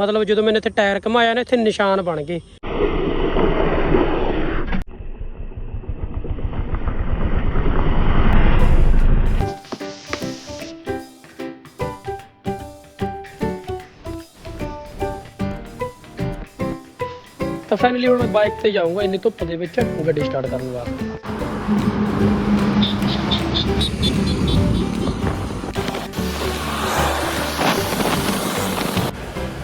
ਮਤਲਬ ਜਦੋਂ ਮੈंने ਇੱਥੇ ਟਾਇਰ ਘਮਾਇਆ ਨਾ, ਇੱਥੇ ਨਿਸ਼ਾਨ ਬਣ ਗਏ। ਤਾਂ ਫਾਈਨਲੀ ਹੁਣ ਮੈਂ ਬਾਈਕ ਤੇ ਜਾਊਂਗਾ, ਇੰਨੀ ਧੁੱਪ ਦੇ ਵਿੱਚ ਗੱਡੀ ਸਟਾਰਟ ਕਰਨ ਵਾਸਤੇ।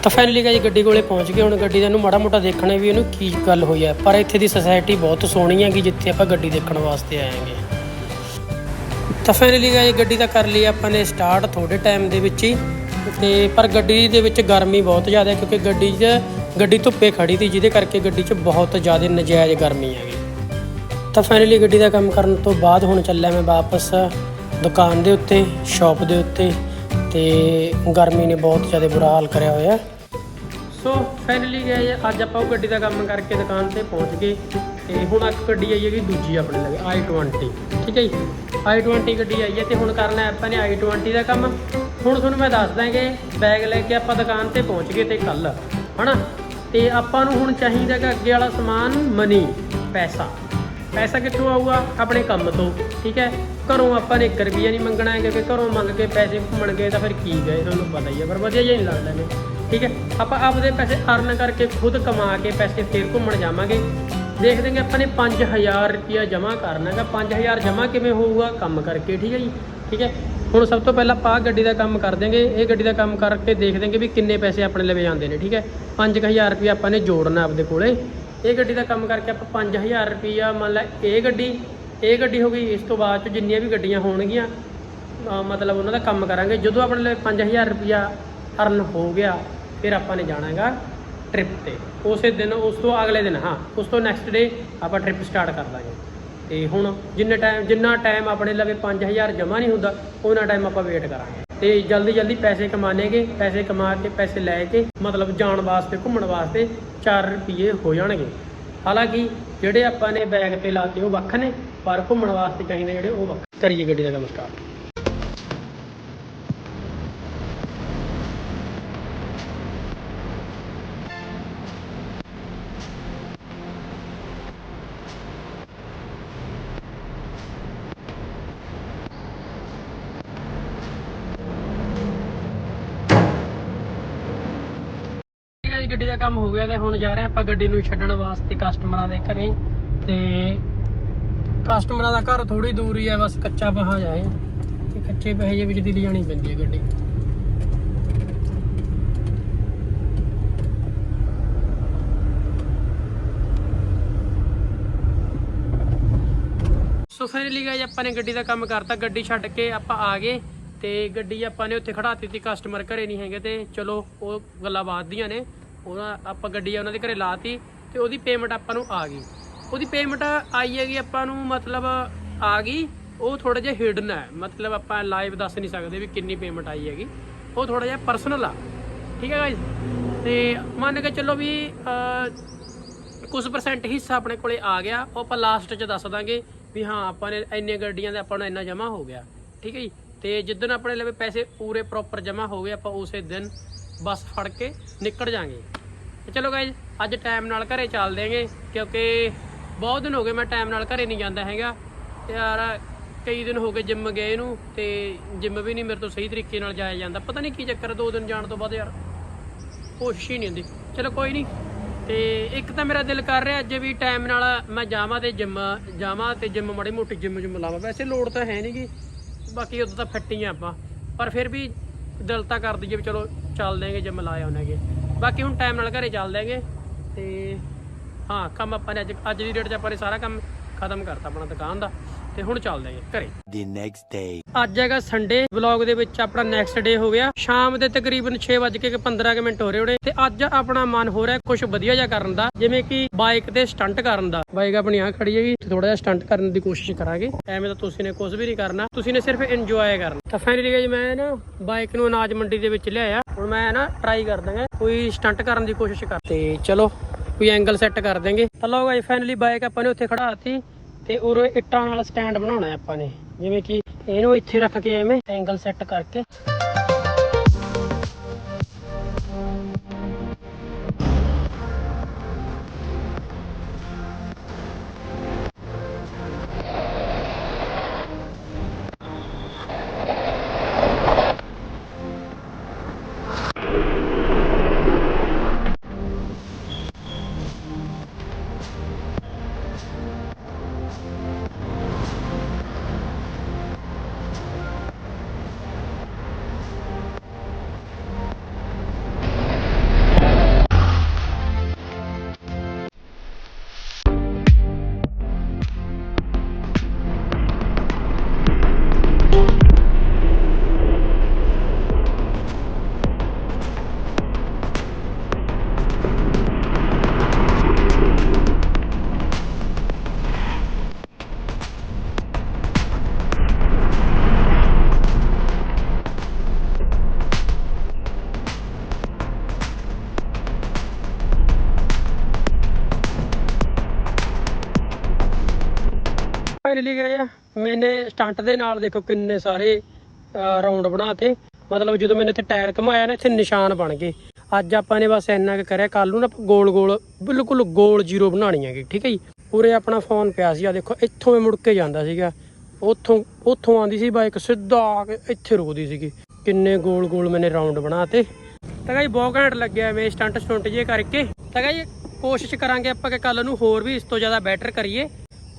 ਤਾਂ ਫਾਈਨਲੀ ਗਾਇਸ ਗੱਡੀ ਕੋਲੇ ਪਹੁੰਚ ਗਏ, ਹੁਣ ਗੱਡੀ ਦਾ ਇਹਨੂੰ ਮਾੜਾ ਮੋਟਾ ਦੇਖਣਾ ਵੀ ਇਹਨੂੰ ਕੀ ਗੱਲ ਹੋਈ ਹੈ। ਪਰ ਇੱਥੇ ਦੀ ਸੋਸਾਇਟੀ ਬਹੁਤ ਸੋਹਣੀ ਹੈਗੀ ਜਿੱਥੇ ਆਪਾਂ ਗੱਡੀ ਦੇਖਣ ਵਾਸਤੇ ਆਏਗੇ ਤਾਂ ਫਾਈਨਲੀ ਗਾਇਸ ਗੱਡੀ ਦਾ ਕਰ ਲਈ ਆਪਾਂ ਨੇ ਸਟਾਰਟ ਥੋੜੇ ਟਾਈਮ ਦੇ ਵਿੱਚ ਹੀ। ਤੇ ਪਰ ਗੱਡੀ ਦੇ ਵਿੱਚ ਗਰਮੀ ਬਹੁਤ ਜ਼ਿਆਦਾ ਕਿਉਂਕਿ ਗੱਡੀ 'ਚ, ਗੱਡੀ ਧੁੱਪੇ ਖੜੀ ਸੀ, ਜਿਹਦੇ ਕਰਕੇ ਗੱਡੀ 'ਚ ਬਹੁਤ ਜ਼ਿਆਦਾ ਨਜਾਇਜ਼ ਗਰਮੀ ਹੈਗੀ। ਤਾਂ ਫਾਈਨਲੀ ਗੱਡੀ ਦਾ ਕੰਮ ਕਰਨ ਤੋਂ ਬਾਅਦ ਹੁਣ ਚੱਲਿਆ ਮੈਂ ਵਾਪਸ ਦੁਕਾਨ ਦੇ ਉੱਤੇ ਸ਼ਾਪ ਦੇ ਉੱਤੇ। ਤੇ ਗਰਮੀ ਨੇ ਬਹੁਤ ਜ਼ਿਆਦਾ ਬੁਰਾ ਹਾਲ ਕਰਿਆ ਹੋਇਆ। ਸੋ ਫਾਈਨਲੀ ਗਏ ਅੱਜ ਆਪਾਂ ਉਹ ਗੱਡੀ ਦਾ ਕੰਮ ਕਰਕੇ ਦੁਕਾਨ ਤੇ ਪਹੁੰਚ ਗਏ ਤੇ ਹੁਣ ਇੱਕ ਗੱਡੀ ਆਈ ਹੈਗੀ ਦੂਜੀ ਆਪਣੇ ਲਵੇ i20 ਠੀਕ ਹੈ ਜੀ? i20 ਗੱਡੀ ਆਈ ਹੈ ਤੇ ਹੁਣ ਕਰਨਾ ਆਪਾਂ ਨੇ i20 ਦਾ ਕੰਮ। ਹੁਣ ਤੁਹਾਨੂੰ ਮੈਂ ਦੱਸ ਦਾਂਗੇ ਬੈਗ ਲੈ ਕੇ ਆਪਾਂ ਦੁਕਾਨ ਤੇ ਪਹੁੰਚ ਗਏ ਤੇ ਕੱਲ ਹਨਾ? ਤੇ ਆਪਾਂ ਨੂੰ ਹੁਣ ਚਾਹੀਦਾ ਕਿ ਅੱਗੇ ਵਾਲਾ ਸਮਾਨ ਮਨੀ ਪੈਸਾ। ਪੈਸਾ ਕਿੱਥੋਂ ਆਊਗਾ? ਆਪਣੇ ਕੰਮ ਤੋਂ, ਠੀਕ ਹੈ? ਘਰੋਂ ਆਪਾਂ ਨੇ 1 ਰੁਪਿਆ ਨਹੀਂ ਮੰਗਣਾ ਹੈ ਕਿਉਂਕਿ ਘਰੋਂ ਮੰਗ ਕੇ ਪੈਸੇ ਘੁੰਮਣ ਗਏ ਤਾਂ ਫਿਰ ਕੀ ਗਏ, ਤੁਹਾਨੂੰ ਪਤਾ ਹੀ ਹੈ ਪਰ ਵਧੀਆ ਜਿਹਾ ਨਹੀਂ ਲੱਗਦਾ ਨੇ ਠੀਕ ਹੈ? ਆਪਾਂ ਆਪਦੇ ਪੈਸੇ ਅਰਨ ਕਰਕੇ ਖੁਦ ਕਮਾ ਕੇ ਪੈਸੇ ਫੇਰ ਘੁੰਮਣ ਜਾਵਾਂਗੇ। ਦੇਖ ਦੇਂਗੇ ਆਪਾਂ ਨੇ 5000 ਰੁਪਿਆ ਜਮ੍ਹਾਂ ਕਰਨਾ ਹੈਗਾ। 5000 ਜਮ੍ਹਾਂ ਕਿਵੇਂ ਹੋਊਗਾ? ਕੰਮ ਕਰਕੇ, ਠੀਕ ਹੈ ਜੀ? ਠੀਕ ਹੈ? ਹੁਣ ਸਭ ਤੋਂ ਪਹਿਲਾਂ ਆਪਾਂ ਆਹ ਗੱਡੀ ਦਾ ਕੰਮ ਕਰ ਦੇਂਗੇ ਇਹ ਗੱਡੀ ਦਾ ਕੰਮ ਕਰਕੇ ਦੇਖ ਦੇਂਗੇ ਵੀ ਕਿੰਨੇ ਪੈਸੇ ਆਪਣੇ ਲਵੇ ਜਾਂਦੇ ਨੇ, ਠੀਕ ਹੈ? 5000 ਰੁਪਿਆ ਆਪਾਂ ਨੇ ਜੋੜਨਾ ਆਪਦੇ ਕੋਲੇ। ਇਹ ਗੱਡੀ ਦਾ ਕੰਮ ਕਰਕੇ ਆਪਾਂ 5000 ਰੁਪਿਆ ਮੰਨ ਲੈ ਇਹ ਗੱਡੀ ਇਹ ਗੱਡੀ ਹੋ ਗਈ। ਇਸ ਤੋਂ ਬਾਅਦ ਚ ਜਿੰਨੀਆਂ ਵੀ ਗੱਡੀਆਂ ਹੋਣਗੀਆਂ ਮਤਲਬ ਉਹਨਾਂ ਦਾ ਕੰਮ ਕਰਾਂਗੇ। ਜਦੋਂ ਆਪਣੇ ਲਈ 5000 ਰੁਪਿਆ ਅਰਨ ਹੋ ਗਿਆ ਫਿਰ ਆਪਾਂ ਨੇ ਜਾਣਾ ਹੈਗਾ ਟ੍ਰਿਪ ਤੇ। ਉਸੇ ਦਿਨ, ਉਸ ਤੋਂ ਅਗਲੇ ਦਿਨ, ਹਾਂ, ਉਸ ਤੋਂ ਨੈਕਸਟ ਡੇ ਆਪਾਂ ਟ੍ਰਿਪ ਸਟਾਰਟ ਕਰ ਦਾਂਗੇ। ਤੇ ਹੁਣ ਜਿੰਨੇ ਟਾਈਮ ਜਿੰਨਾ ਟਾਈਮ ਆਪਣੇ ਲਵੇ 5000 ਜਮ੍ਹਾਂ ਨਹੀਂ ਹੁੰਦਾ, ਉਹਨਾਂ ਟਾਈਮ ਆਪਾਂ ਵੇਟ ਕਰਾਂਗੇ। ਤੇ ਜਲਦੀ ਜਲਦੀ ਪੈਸੇ ਕਮਾਣੇਗੇ ਪੈਸੇ ਕਮਾ ਕੇ, ਪੈਸੇ ਲੈ ਕੇ, ਮਤਲਬ ਜਾਣ ਵਾਸਤੇ, ਘੁੰਮਣ ਵਾਸਤੇ 4 ਰੁਪਏ ਹੋ ਜਾਣਗੇ। ਹਾਲਾਂਕਿ ਜਿਹੜੇ ਆਪਾਂ ਨੇ ਬੈਗ ਤੇ ਲਾਤੇ ਉਹ ਵੱਖ ਨੇ, ਪਰ ਘੁੰਮਣ ਵਾਸਤੇ ਚਾਹੀਦੇ ਜਿਹੜੇ ਉਹ ਵੱਖ। ਕਰੀਏ ਗੱਡੀ ਦਾ ਕੰਮ ਸਟਾਰਟ ਗੱਡੀ ਦਾ ਕੰਮ ਹੋ ਗਿਆ ਤੇ ਹੁਣ ਜਾ ਰਹੇ ਆਪਾਂ ਗੱਡੀ ਨੂੰ ਛੱਡਣ ਵਾਸਤੇ ਕਸਟਮਰਾਂ ਦੇ ਘਰੇ। ਤੇ ਕਸਟਮਰਾਂ ਦਾ ਘਰ ਥੋੜੀ ਦੂਰ ਹੀ ਹੈ ਬਸ ਕੱਚਾ ਪਹਾ ਜਾਏ ਤੇ ਕੱਚੇ ਪਹੇ ਜੇ ਵਿੱਚ ਦੀ ਲਿਜਾਣੀ ਪੈਂਦੀ ਹੈ ਗੱਡੀ। ਸੋ ਫਾਈਨਲੀ ਗਾਇਸ ਆਪਾਂ ਨੇ ਗੱਡੀ ਦਾ ਕੰਮ ਕਰਤਾ, ਗੱਡੀ ਛੱਡ ਕੇ ਆਪਾਂ ਆ ਗਏ। ਤੇ ਗੱਡੀ ਆਪਾਂ ਨੇ ਉੱਥੇ ਖੜਾਤੀ ਤੀ ਕਸਟਮਰ ਘਰੇ ਨਹੀਂ ਹੈਗੇ ਤੇ ਚਲੋ, ਉਹ ਗੱਲਾਂ ਬਾਤ ਦੀਆਂ ਨੇ। ਉਹਨਾਂ ਆਪਾਂ ਗੱਡੀ ਉਹਨਾਂ ਦੇ ਘਰੇ ਲਾਤੀ ਤੇ ਉਹਦੀ ਪੇਮੈਂਟ ਆਪਾਂ ਨੂੰ ਆ ਗਈ। ਉਹਦੀ ਪੇਮੈਂਟ ਆਈ ਹੈਗੀ ਆਪਾਂ ਨੂੰ ਮਤਲਬ ਆ ਗਈ ਉਹ ਥੋੜਾ ਜਿਹਾ ਹਿਡਨ ਹੈ। ਮਤਲਬ ਆਪਾਂ ਲਾਈਵ ਦੱਸ ਨਹੀਂ ਸਕਦੇ ਵੀ ਕਿੰਨੀ ਪੇਮੈਂਟ ਆਈ ਹੈਗੀ। ਉਹ ਥੋੜਾ ਜਿਹਾ ਪਰਸਨਲ ਆ। ਠੀਕ ਹੈ ਗਾਇਸ ਤੇ ਮੰਨ ਕੇ ਚੱਲੋ ਵੀ ਅਹ, ਕੁਝ ਪਰਸੈਂਟ ਹਿੱਸਾ ਆਪਣੇ ਕੋਲੇ ਆ ਗਿਆ ਉਹ ਆਪਾਂ ਲਾਸਟ 'ਚ ਦੱਸ ਦਾਂਗੇ ਵੀ ਹਾਂ ਆਪਾਂ ਨੇ ਇੰਨੇ ਗੱਡੀਆਂ ਦੇ ਆਪਾਂ ਨੂੰ ਇੰਨਾ ਜਮ੍ਹਾਂ ਹੋ ਗਿਆ। ਠੀਕ ਹੈ ਜੀ? ਤੇ ਜਿੱਦਣ ਆਪਣੇ ਲਵੇ ਪੈਸੇ ਪੂਰੇ ਪ੍ਰੋਪਰ ਜਮ੍ਹਾਂ ਹੋ ਗਏ ਆਪਾਂ ਉਸੇ ਦਿਨ ਬੱਸ ਫੜ ਕੇ ਨਿਕਲ ਜਾਾਂਗੇ। ਤੇ ਚਲੋ ਗਾਇਜ਼ ਅੱਜ ਟਾਈਮ ਨਾਲ ਘਰੇ ਚੱਲ ਦੇਂਗੇ ਕਿਉਂਕਿ ਬਹੁਤ ਦਿਨ ਹੋ ਗਏ ਮੈਂ ਟਾਈਮ ਨਾਲ ਘਰੇ ਨਹੀਂ ਜਾਂਦਾ ਹੈਗਾ। ਤੇ ਯਾਰ, ਕਈ ਦਿਨ ਹੋ ਗਏ ਜਿੰਮ ਗਏ ਨੂੰ, ਤੇ ਜਿੰਮ ਵੀ ਨਹੀਂ ਮੇਰੇ ਤੋਂ ਸਹੀ ਤਰੀਕੇ ਨਾਲ ਜਾਇਆ ਜਾਂਦਾ। ਪਤਾ ਨਹੀਂ ਕੀ ਚੱਕਰ ਦੋ ਦਿਨ ਜਾਣ ਤੋਂ ਬਾਅਦ ਯਾਰ, ਕੋਸ਼ਿਸ਼ ਹੀ ਨਹੀਂ ਹੁੰਦੀ। ਚਲੋ ਕੋਈ ਨਹੀਂ, ਤੇ ਇੱਕ ਤਾਂ ਮੇਰਾ ਦਿਲ ਕਰ ਰਿਹਾ ਅੱਜ ਵੀ ਟਾਈਮ ਨਾਲ ਮੈਂ ਜਾਵਾਂ ਤੇ ਜਿੰਮ ਜਾਵਾਂ ਤੇ ਜਿੰਮ ਮਾੜੀ ਮੋਟੀ ਜਿੰਮ ਜਿੰਮ ਲਾਵਾਂ। ਵੈਸੇ ਲੋੜ ਤਾਂ ਹੈ ਨਹੀਂਗੀ ਬਾਕੀ ਉਦੋਂ ਤਾਂ ਫਿੱਟ ਹੀ ਆਪਾਂ। ਪਰ ਫਿਰ ਵੀ ਦਿਲ ਤਾਂ ਕਰਦੀ ਦਈਏ ਵੀ ਚਲੋ ਚੱਲ ਦੇਂਗੇ ਜਿੰਮ ਲਾ ਆਉਣਾਂਗੇ ਬਾਕੀ ਹੁਣ ਟਾਈਮ ਨਾਲ ਘਰੇ ਚੱਲ ਦੇਂਗੇ ਤੇ ਹਾਂ ਕੰਮ ਆਪਾਂ ਨੇ ਅੱਜ ਅੱਜ ਦੀ ਡੇਟ 'ਚ ਆਪਾਂ ਨੇ ਸਾਰਾ ਕੰਮ ਖਤਮ ਕਰਤਾ ਆਪਣਾ ਦੁਕਾਨ ਦਾ। ਤੇ ਹੁਣ ਚੱਲ ਦੇਂਗੇ ਘਰੇ। The next day. ਅੱਜ ਹੈਗਾ ਸੰਡੇ ਵਲੌਗ ਦੇ ਵਿੱਚ ਆਪਣਾ ਨੈਕਸਟ ਡੇ ਹੋ ਗਿਆ। ਸ਼ਾਮ ਦੇ ਤਕਰੀਬਨ 6:15 ਕੇ ਮਿੰਟ ਹੋ ਰਹੇ ਹੋਣੇ। ਤੇ ਅੱਜ ਆਪਣਾ ਮਨ ਹੋ ਰਿਹਾ ਕੁਝ ਵਧੀਆ ਜਿਹਾ ਕਰਨ ਦਾ। ਜਿਵੇਂ ਕਿ ਬਾਈਕ ਤੇ ਸਟੰਟ ਕਰਨ ਦਾ। ਬਾਈਕ ਆਪਣੀ ਆ ਖੜੀ ਹੈਗੀ। ਥੋੜਾ ਜਿਹਾ ਸਟੰਟ ਕਰਨ ਦੀ ਕੋਸ਼ਿਸ਼ ਕਰਾਂਗੇ। ਐਵੇਂ ਤਾਂ ਤੁਸੀਂ ਨੇ ਕੁਝ ਵੀ ਨਹੀਂ ਕਰਨਾ। ਤੁਸੀਂ ਨੇ ਸਿਰਫ ਇੰਜੋਏ ਕਰਨਾ। ਤਾਂ ਫਾਈਨਲੀ ਜੀ ਮੈਂ ਨਾ ਬਾਈਕ ਨੂੰ ਅਨਾਜ ਮੰਡੀ ਦੇ ਵਿੱਚ ਲਿਆਇਆ। ਹੁਣ ਮੈਂ ਨਾ ਟਰਾਈ ਕਰ ਦਾਂਗਾ, ਕੋਈ ਸਟੰਟ ਕਰਨ ਦੀ ਕੋਸ਼ਿਸ਼ ਕਰ। ਤੇ ਚਲੋ, ਕੋਈ ਐਂਗਲ ਸੈੱਟ ਕਰ ਦੇਂਗੇ ਤਾਂ ਗਾਈ ਫਾਈਨਲੀ ਬਾਈਕ ਆਪਾਂ ਨੇ ਉੱਥੇ ਖੜਾਤੀ ਤੇ ਉਰੇ ਇੱਟਾਂ ਨਾਲ ਸਟੈਂਡ ਬਣਾਉਣਾ ਆਪਾਂ ਨੇ। ਜਿਵੇਂ ਕਿ ਇਹਨੂੰ ਇੱਥੇ ਰੱਖ ਕੇ ਐਵੇਂ ਐਂਗਲ ਸੈੱਟ ਕਰਕੇ। ਫਾਈਨਲੀ ਗਏ ਆ। ਮੈਨੇ ਸਟੰਟ ਦੇ ਨਾਲ ਦੇਖੋ ਕਿੰਨੇ ਸਾਰੇ ਰਾਉਂਡ ਬਣਾਤੇ। ਮਤਲਬ ਜਦੋਂ ਮੈਨੇ ਇੱਥੇ ਟਾਇਰ ਘਮਾਇਆ ਨਾ, ਇੱਥੇ ਨਿਸ਼ਾਨ ਬਣ ਗਏ। ਅੱਜ ਆਪਾਂ ਨੇ ਬਸ ਇੰਨਾ ਕੁ ਕਰਿਆ। ਕੱਲ ਨੂੰ ਨਾ ਗੋਲ ਗੋਲ, ਬਿਲਕੁਲ ਗੋਲ ਜ਼ੀਰੋ ਬਣਾਣੀ ਹੈਗੀ, ਠੀਕ ਹੈ ਜੀ। ਪੂਰੇ ਆਪਣਾ ਫੋਨ ਪਿਆ ਸੀ ਆ ਦੇਖੋ, ਇੱਥੋਂ ਇਹ ਮੁੜ ਕੇ ਜਾਂਦਾ ਸੀਗਾ। ਉੱਥੋਂ ਉੱਥੋਂ ਆਂਦੀ ਸੀ ਬਾਈਕ ਸਿੱਧਾ ਆ ਕੇ ਇੱਥੇ ਰੁਕਦੀ ਸੀਗੀ। ਕਿੰਨੇ ਗੋਲ ਗੋਲ ਮੈਨੇ ਰਾਉਂਡ ਬਣਾਤੇ। ਤਾਂ ਗਾਈ ਬਹੁਤ ਘੈਂਟ ਲੱਗਿਆ ਮੈਂ ਸਟੰਟ ਸਟੰਟ ਜੇ ਕਰਕੇ। ਤਾਂ ਗਾਈ ਕੋਸ਼ਿਸ਼ ਕਰਾਂਗੇ ਆਪਾਂ ਕਿ ਕੱਲ ਨੂੰ ਹੋਰ ਵੀ ਇਸ ਤੋਂ ਜ਼ਿਆਦਾ ਬੈਟਰ ਕਰੀਏ।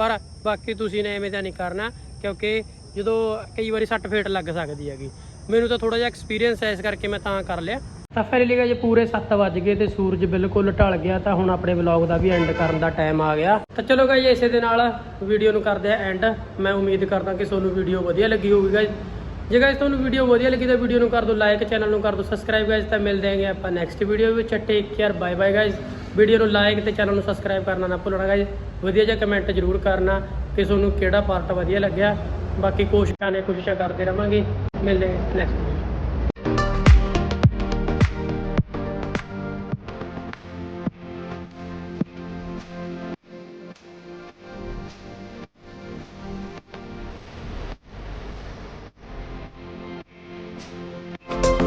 ਪਰ ਬਾਕੀ ਤੁਸੀਂ ਨੇ ਐਵੇਂ ਤਾਂ ਨਹੀਂ ਕਰਨਾ, ਕਿਉਂਕਿ ਜਦੋਂ ਕਈ ਵਾਰੀ ਸੱਟ ਫੇਟ ਲੱਗ ਸਕਦੀ ਹੈਗੀ। ਮੈਨੂੰ ਤਾਂ ਥੋੜਾ ਜਿਹਾ ਐਕਸਪੀਰੀਅੰਸ ਹੈ ਇਸ ਕਰਕੇ ਮੈਂ ਤਾਂ ਕਰ ਲਿਆ। ਤਾਂ ਫਿਰ ਲਈ ਜੇ ਪੂਰੇ 7 ਵੱਜ ਗਏ ਤੇ ਸੂਰਜ ਬਿਲਕੁਲ ਢਲ ਗਿਆ, ਤਾਂ ਹੁਣ ਆਪਣੇ ਵਲੌਗ ਦਾ ਵੀ ਐਂਡ ਕਰਨ ਦਾ ਟਾਈਮ ਆ ਗਿਆ। ਤਾਂ ਚਲੋ ਗਾਈ ਇਸੇ ਦੇ ਨਾਲ ਵੀਡੀਓ ਨੂੰ ਕਰਦੇ ਆ ਐਂਡ ਮੈਂ ਉਮੀਦ ਕਰਦਾ ਕਿ ਤੁਹਾਨੂੰ ਵੀਡੀਓ ਵਧੀਆ ਲੱਗੀ ਹੋਊਗੀ ਗਾਇਜ਼ ਜੇ ਗਾਇਜ਼ ਤੁਹਾਨੂੰ ਵੀਡੀਓ ਵਧੀਆ ਲੱਗੀ ਤਾਂ ਵੀਡੀਓ ਨੂੰ ਕਰ ਦਿਓ ਲਾਈਕ ਚੈਨਲ ਨੂੰ ਕਰ ਦਿਓ ਸਬਸਕ੍ਰਾਈਬ ਗਾਇਜ਼ ਤਾਂ ਮਿਲਦੇ ਆਂਗੇ ਆਪਾਂ ਨੈਕਸਟ ਵੀਡੀਓ ਵਿੱਚ। Take care bye bye guys video ਨੂੰ ਲਾਈਕ ਤੇ ਚੈਨਲ ਨੂੰ ਸਬਸਕ੍ਰਾਈਬ ਕਰਨਾ ਨਾ ਭੁੱਲਣਾ ਗਾਇਜ਼ ਵਧੀਆ ਜਿਹਾ ਕਮੈਂਟ ਜ਼ਰੂਰ ਕਰਨਾ ਕਿ ਤੁਹਾਨੂੰ ਕਿਹੜਾ ਪਾਰਟ ਵਧੀਆ ਲੱਗਿਆ। ਬਾਕੀ ਕੋਸ਼ਿਸ਼ਾਂ ਨੇ ਕੋਸ਼ਿਸ਼ਾਂ ਕਰਦੇ ਰਵਾਂਗੇ। ਮਿਲਦੇ ਨੈਕਸਟ